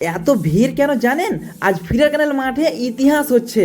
এত ভিড় কেন জানেন? আজ ফিরা ক্যানেল মাঠে ইতিহাস হচ্ছে।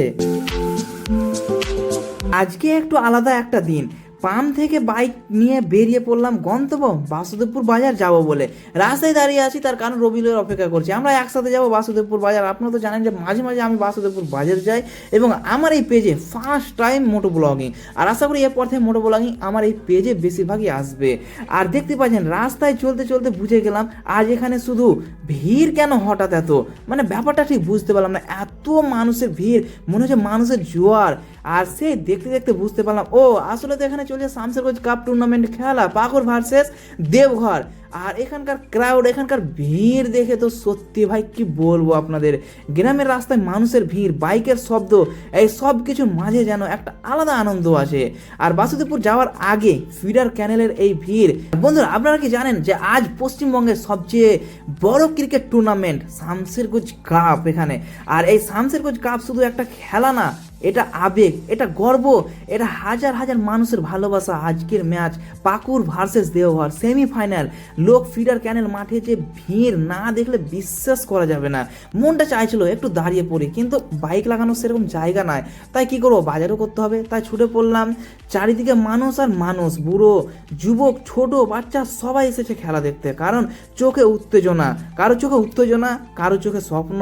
আজকে একটু আলাদা একটা দিন। পাম থেকে বাইক নিয়ে বেরিয়ে পড়লাম গন্তব্য বাসুদেবপুর বাজার যাব বলে। রাস্তায় দাঁড়িয়ে আছি, তার কারণ রবিলের অপেক্ষা করছি। আমরা একসাথে যাব বাসুদেবপুর বাজার। আপনারা তো জানেন যে মাঝে মাঝে আমি বাসুদেবপুর বাজার যাই এবং আমার এই পেজে ফার্স্ট টাইম মোটো ব্লগিং আর আশা করি এরপর থেকে মোটো ব্লগিং আমার এই পেজে বেশিরভাগই আসবে। আর দেখতে পাচ্ছেন, রাস্তায় চলতে চলতে বুঝে গেলাম, আজ এখানে শুধু ভিড় কেন হঠাৎ এত? মানে ব্যাপারটা ঠিক বুঝতে পারলাম না। এত মানুষের ভিড়, মনে হচ্ছে মানুষের জোয়ার। আর সে দেখতে দেখতে বুঝতে পারলাম, ও, আসলে তো এখানে চলছে শামসেরগঞ্জ কাপ টুর্নামেন্ট খেলা পাকুর ভার্সেস দেবঘর আর এখানকার ক্রাউড এখানকার ভিড় দেখে তো সত্যি ভাই কি বলব আপনাদের? গ্রামের রাস্তায় মানুষের ভিড়, বাইকের শব্দ, এই সব কিছুর মাঝে যেন একটা আলাদা আনন্দ আছে। আর বাসুদেবপুর যাওয়ার আগে ফিডার ক্যানেলের এই ভিড়। বন্ধুরা, আপনারা কি জানেন যে আজ পশ্চিমবঙ্গের সবচেয়ে বড় ক্রিকেট টুর্নামেন্ট শামসেরগঞ্জ কাপ এখানে। আর এই শামসেরগঞ্জ কাপ শুধু একটা খেলা না এটা আবেগ, এটা গর্ব, এটা হাজার হাজার মানুষের ভালোবাসা আজকের match. Pakur versus Deoghar semifinal লোক ফিডার ক্যানেল মাঠে যে ভিড়, না দেখলে বিশ্বাস করা যাবে না। মনটা চাইছিল একটু দাঁড়িয়ে পড়ি, কিন্তু বাইক লাগানোর সেরকম জায়গা নাই। তাই কি করব? বাজারও করতে হবে, তাই ছুটে পড়লাম। চারিদিকে মানুষ আর মানুষ, বুড়ো, যুবক, ছোট, বাচ্চা, সবাই এসেছে খেলা দেখতে। কারণ চোখে উত্তেজনা। কারও চোখে উত্তেজনা, কারও চোখে স্বপ্ন।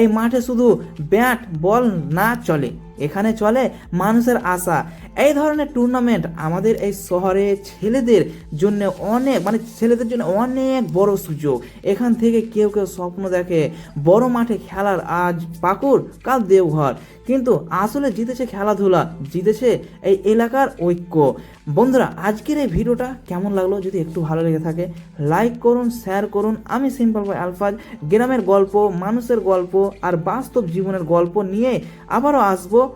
এই মাঠে শুধু ব্যাট বল না চলে। এখানে চলে মানুষের আশা। এই ধরনের টুর্নামেন্ট আমাদের এই শহরে ছেলেদের জন্য অনেক মানে ছেলেদের জন্য অনেক বড় সুযোগ। এখান থেকে কেউ কেউ স্বপ্ন দেখে, বড় মাঠে খেলার আজ পাকুর কাল দেওঘর। কিন্তু আসলে জিতেছে খেলাধুলা, জিতেছে এই এলাকার ঐক্য। বন্ধুরা, আজকের এই ভিডিওটা কেমন লাগল যদি একটু ভালো লেগে থাকে লাইক করুন শেয়ার করুন। আমি সিম্পল ভাই আলফাজ, গ্রামের গল্প, মানুষের গল্প আর বাস্তব জীবনের গল্প নিয়ে আবারও আসব। falou